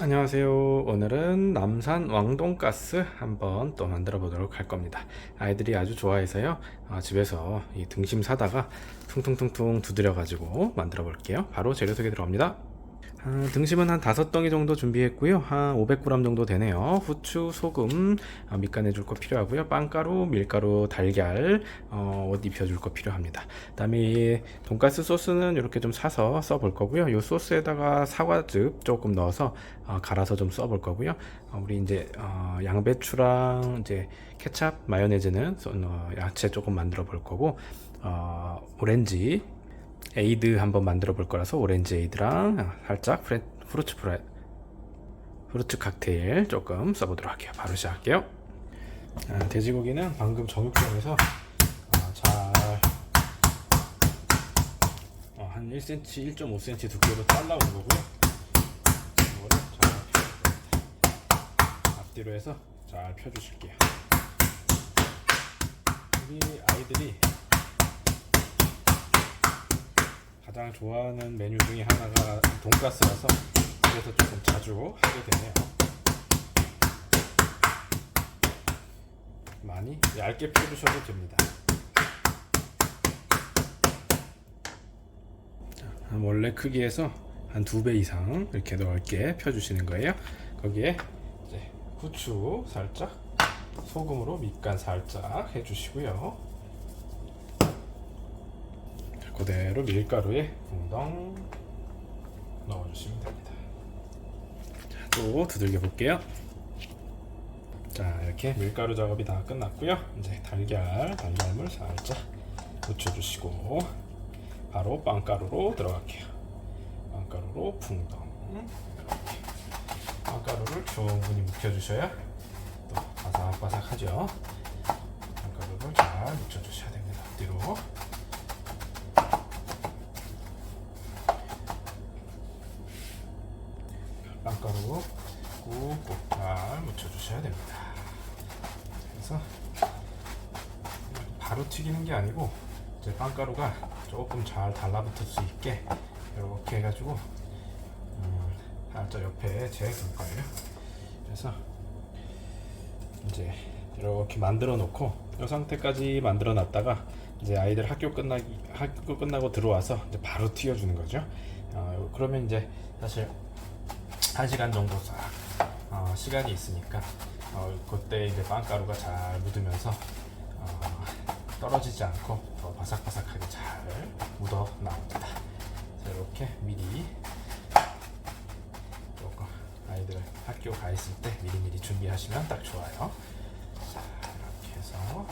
안녕하세요. 오늘은 남산 왕돈가스 한번 또 만들어 보도록 할 겁니다. 아이들이 아주 좋아해서요. 어, 집에서 이 등심 사다가 퉁퉁퉁퉁 두드려 가지고 만들어 볼게요. 바로 재료 소개 들어갑니다. 아, 등심은 한 다섯 덩이 정도 준비했고요. 한 500g 정도 되네요. 후추, 소금, 아, 밑간해 줄 거 필요하고요. 빵가루, 밀가루, 달걀, 어, 옷 입혀 줄 거 필요합니다. 그다음에 이 돈가스 소스는 이렇게 좀 사서 써볼 거고요. 이 소스에다가 사과즙 조금 넣어서 어, 갈아서 좀 써볼 거고요. 어, 우리 이제 어, 양배추랑 이제 케찹, 마요네즈는 소- 어, 야채 조금 만들어 볼 거고 어, 오렌지 에이드 한번 만들어 볼 거라서 오렌지 에이드랑 살짝 프레, 프루츠 프레 프루츠 칵테일 조금 써보도록 할게요. 바로 시작할게요. 아, 돼지고기는 방금 정육점에서 아, 잘 어, 한 1cm, 1.5cm 두께로 잘라온 거고요. 이거를 잘. 앞뒤로 해서 잘 펴주실게요. 우리 아이들이 가장 좋아하는 메뉴 중에 하나가 돈가스라서 그래서 조금 자주 하게 되네요. 많이 얇게 펴주셔도 됩니다. 원래 크기에서 한 두 배 이상 이렇게 넓게 펴주시는 거예요. 거기에 후추 살짝, 소금으로 밑간 살짝 해주시고요. 자, 그대로 밀가루에 웅덩 넣어주시면 됩니다. 자, 또 두들겨 볼게요. 자, 이렇게 밀가루 작업이 다 끝났고요. 이제 달걀, 달걀물 살짝 묻혀주시고 바로 빵가루로 들어갈게요. 빵가루로 풍덩 이렇게 빵가루를 충분히 묻혀주셔야 또 바삭바삭하죠. 빵가루를 잘 묻혀주셔야 됩니다. 뒤로 빵가루 꾹꾹 잘 묻혀주셔야 됩니다. 그래서 바로 튀기는 게 아니고 이제 빵가루가 조금 잘 달라붙을 수 있게 이렇게 해가지고 음, 살짝 옆에 재둘 거예요. 그래서 이제 이렇게 만들어 놓고 이 상태까지 만들어 놨다가 이제 아이들 학교 끝나기 학교 끝나고 들어와서 이제 바로 튀겨주는 거죠. 어, 그러면 이제 사실 한 시간 정도 싹 어, 시간이 있으니까 어, 그때 이제 빵가루가 잘 묻으면서 어, 떨어지지 않고 더 바삭바삭하게 잘 묻어 나옵니다. 자, 이렇게 미리 아이들 학교 가 있을 때 미리미리 준비하시면 딱 좋아요. 자, 이렇게 해서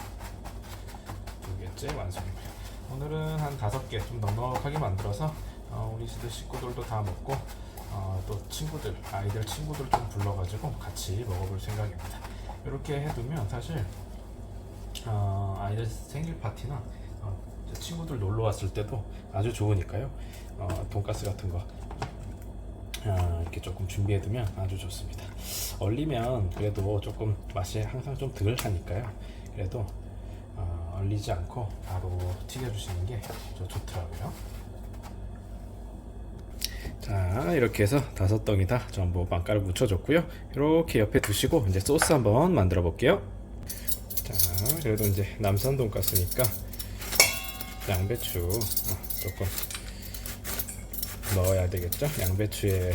두 개째 완성입니다. 오늘은 한 다섯 개 좀 넉넉하게 만들어서 어, 우리 집 식구들도 다 먹고 어, 또 친구들 아이들 친구들 좀 불러가지고 같이 먹어볼 생각입니다. 이렇게 해두면 사실 어, 아이들 생일 파티나 어, 친구들 놀러 왔을 때도 아주 좋으니까요. 어, 돈가스 같은 거 어, 이렇게 조금 준비해두면 아주 좋습니다. 얼리면 그래도 조금 맛이 항상 좀 덜 하니까요. 그래도 어, 얼리지 않고 바로 튀겨주시는 게저 좋더라고요. 자 이렇게 해서 다섯 덩이 다 전부 빵가루 묻혀줬고요. 이렇게 옆에 두시고 이제 소스 한번 만들어 볼게요. 자 그래도 이제 남산 돈가스니까 양배추 어, 조금 넣어야 되겠죠? 양배추에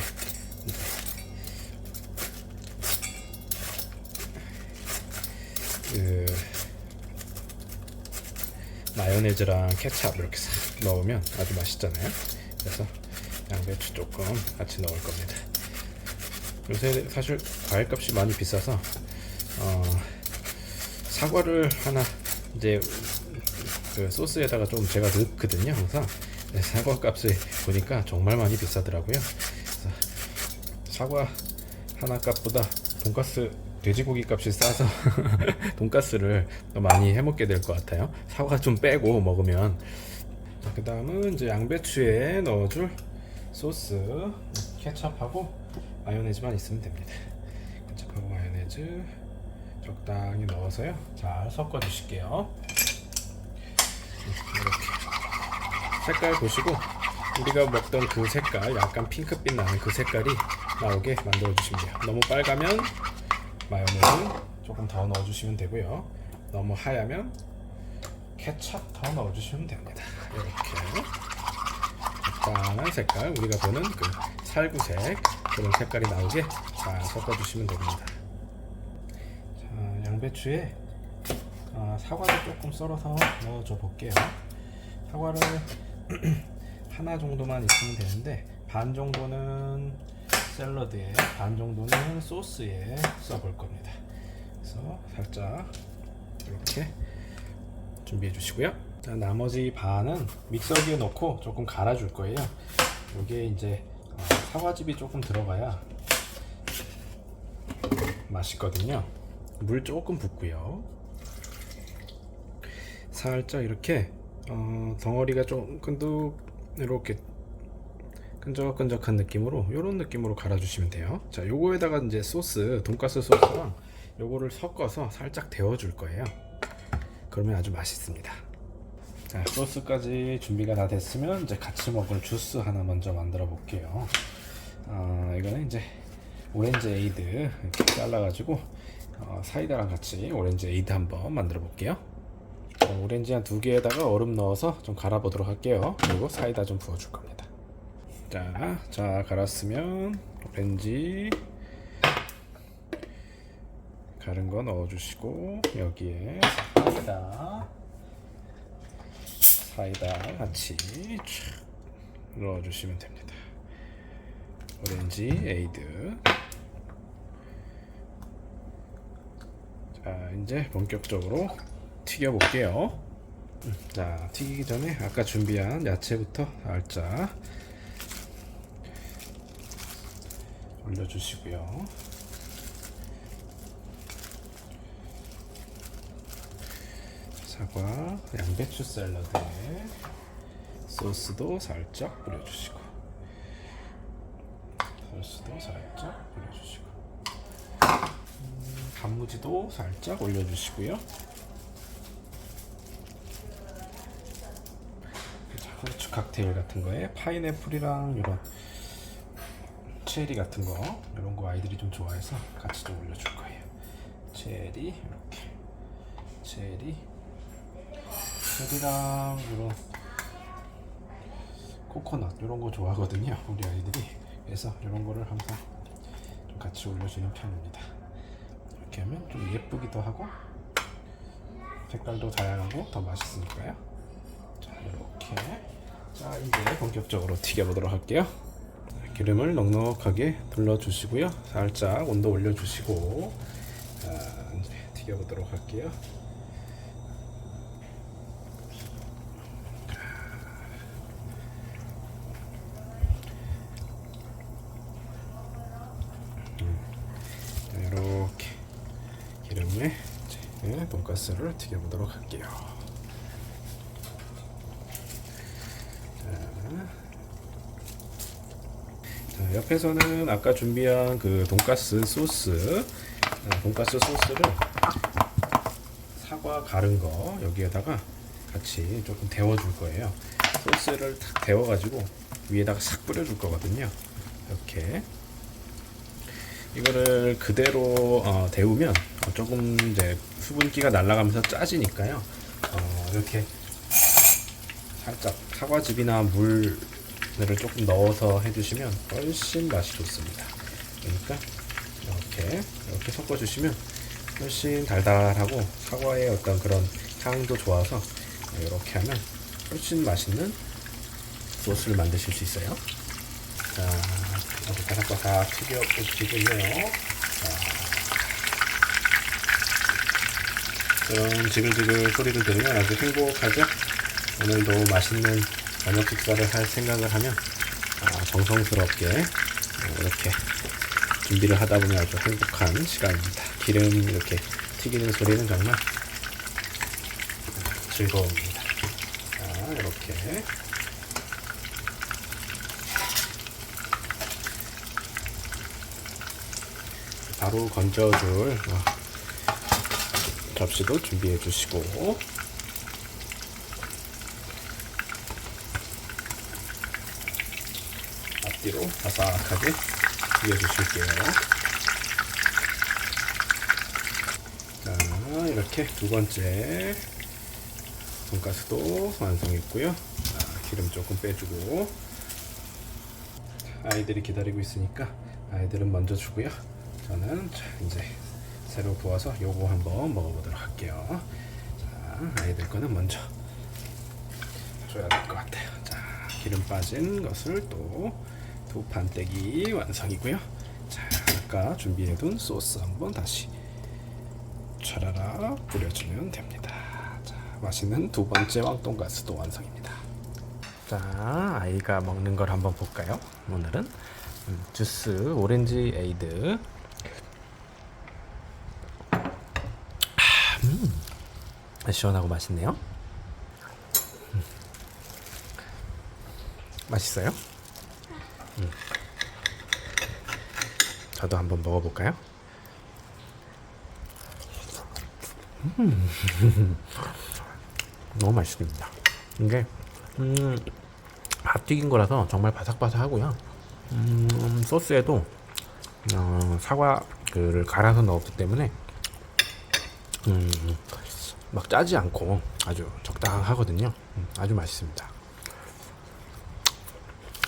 그 마요네즈랑 케찹 이렇게 싹 넣으면 아주 맛있잖아요. 그래서 양배추 조금 같이 넣을 겁니다. 요새 사실 과일값이 많이 비싸서 어, 사과를 하나 이제 그 소스에다가 좀 제가 넣거든요 항상 네, 사과 값을 보니까 정말 많이 비싸더라고요. 사과 하나 값보다 돈가스 돼지고기 값이 싸서 돈가스를 더 많이 해먹게 될 것 같아요. 사과 좀 빼고 먹으면 그 다음은 이제 양배추에 넣어줄 소스 케첩하고 마요네즈만 있으면 됩니다. 케첩하고 마요네즈 적당히 넣어서요. 잘 섞어 주실게요. 이렇게 색깔 보시고 우리가 먹던 그 색깔 약간 핑크빛 나는 그 색깔이 나오게 만들어 주시면 돼요. 너무 빨가면 마요네즈 조금 더 넣어 주시면 되고요. 너무 하얗면 케찹 더 넣어 주시면 됩니다. 이렇게 적당한 색깔 우리가 보는 그 살구색 그런 색깔이 나오게 잘 섞어 주시면 됩니다. 자, 양배추에 아, 사과를 조금 썰어서 넣어줘 볼게요. 사과를 하나 정도만 있으면 되는데 반 정도는 샐러드에 반 정도는 소스에 써볼 겁니다. 그래서 살짝 이렇게 준비해 주시고요. 자, 나머지 반은 믹서기에 넣고 조금 갈아줄 거예요. 이게 이제 어, 사과즙이 조금 들어가야 맛있거든요. 물 조금 붓고요. 살짝 이렇게 어, 덩어리가 좀 끈둑 이렇게 끈적끈적한 느낌으로 이런 느낌으로 갈아주시면 돼요. 자, 요거에다가 이제 소스, 돈가스 소스랑 요거를 섞어서 살짝 데워줄 거예요. 그러면 아주 맛있습니다. 자, 소스까지 준비가 다 됐으면 이제 같이 먹을 주스 하나 먼저 만들어 볼게요. 아, 이거는 이제 오렌지 에이드 이렇게 잘라가지고 어, 사이다랑 같이 오렌지 에이드 한번 만들어 볼게요. 자, 오렌지 한 두 개에다가 얼음 넣어서 좀 갈아 보도록 할게요. 그리고 사이다 좀 부어 줄 겁니다. 자, 자 갈았으면 오렌지 갈은 거 넣어주시고 여기에 사이다 사이다 같이 촥 넣어주시면 됩니다. 오렌지 에이드 자 이제 본격적으로 튀겨 볼게요. 자 튀기기 전에 아까 준비한 야채부터 살짝 올려주시고요. 사과, 양배추 샐러드에 소스도 살짝 뿌려주시고 소스도 살짝 뿌려주시고 음, 단무지도 살짝 올려주시고요. 후추 칵테일 같은 거에 파인애플이랑 이런 체리 같은 거 이런 거 아이들이 좀 좋아해서 같이 좀 올려줄 거예요. 체리 이렇게 체리 체리랑 이런 코코넛 이런 거 좋아하거든요. 우리 아이들이 그래서 이런 거를 항상 좀 같이 올려주는 편입니다. 이렇게 하면 좀 예쁘기도 하고 색깔도 다양하고 더 맛있으니까요. 자 이렇게 자 이제 본격적으로 튀겨보도록 할게요. 기름을 넉넉하게 둘러주시고요. 살짝 온도 올려주시고 자, 이제 튀겨보도록 할게요. 이렇게 기름에 돈가스를 튀겨보도록 할게요. 자, 옆에서는 아까 준비한 그 돈가스 소스, 아, 돈가스 소스를 사과 가른 거 여기에다가 같이 조금 데워줄 거예요. 소스를 탁 데워가지고 위에다가 싹 뿌려줄 거거든요. 이렇게 이거를 그대로 어, 데우면 조금 이제 수분기가 날아가면서 짜지니까요. 어, 이렇게 살짝 사과즙이나 물을 조금 넣어서 해주시면 훨씬 맛이 좋습니다. 그러니까 이렇게 이렇게 섞어주시면 훨씬 달달하고 사과의 어떤 그런 향도 좋아서 이렇게 하면 훨씬 맛있는 소스를 만드실 수 있어요. 자, 아주 바삭바삭 튀겨 보시고요. 그런 지글지글 소리를 들으면 아주 행복하죠? 오늘도 맛있는 저녁 식사를 할 생각을 하면 아, 정성스럽게 이렇게 준비를 하다 보면 아주 행복한 시간입니다. 기름 이렇게 튀기는 소리는 정말 즐거웁니다. 자, 이렇게 바로 건져줄 어, 접시도 준비해 주시고 앞뒤로 바삭하게 비벼 주실게요. 자, 이렇게 두 번째 돈가스도 완성했고요. 자, 기름 조금 빼주고 아이들이 기다리고 있으니까 아이들은 먼저 주고요. 저는 자, 이제 새로 구워서 요거 한번 먹어보도록 할게요. 자, 아이들 거는 먼저 줘야 될 것 같아요. 자, 기름 빠진 것을 또 두 판떼기 완성이고요. 자, 아까 준비해둔 소스 한번 다시 차라라 뿌려주면 됩니다. 자, 맛있는 두 번째 왕돈가스도 완성입니다. 자, 아이가 먹는 걸 한번 볼까요? 오늘은 음, 주스 오렌지 에이드. 아, 음, 시원하고 맛있네요. 음. 맛있어요? 음. 저도 한번 먹어볼까요? 너무 맛있습니다. 이게 음, 밥 튀긴 거라서 정말 바삭바삭하고요. 음, 소스에도 어, 사과를 갈아서 넣었기 때문에 음, 막 짜지 않고 아주 적당하거든요. 음, 아주 맛있습니다.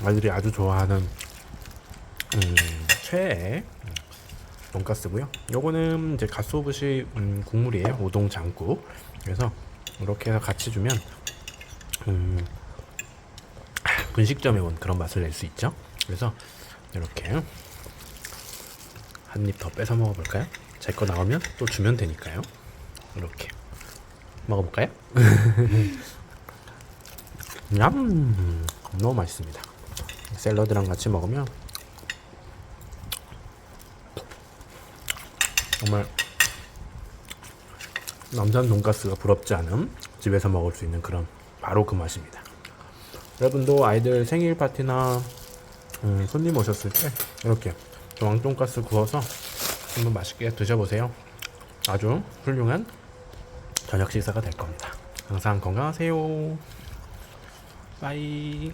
아이들이 아주 좋아하는 음, 최애 음, 돈가스고요. 요거는 이제 갓소부시 음, 국물이에요. 우동 장국. 그래서 이렇게 해서 같이 주면 음, 분식점에 온 그런 맛을 낼 수 있죠. 그래서 이렇게 한 입더 뺏어 먹어볼까요? 제 거 나오면 또 주면 되니까요. 이렇게 먹어볼까요? 냠 너무 맛있습니다. 샐러드랑 같이 먹으면 정말 남산 돈가스가 부럽지 않은 집에서 먹을 수 있는 그런 바로 그 맛입니다. 여러분도 아이들 생일 파티나 음, 손님 오셨을 때 이렇게 왕돈가스 구워서 한번 맛있게 드셔보세요. 아주 훌륭한 저녁 식사가 될 겁니다. 항상 건강하세요. 빠이.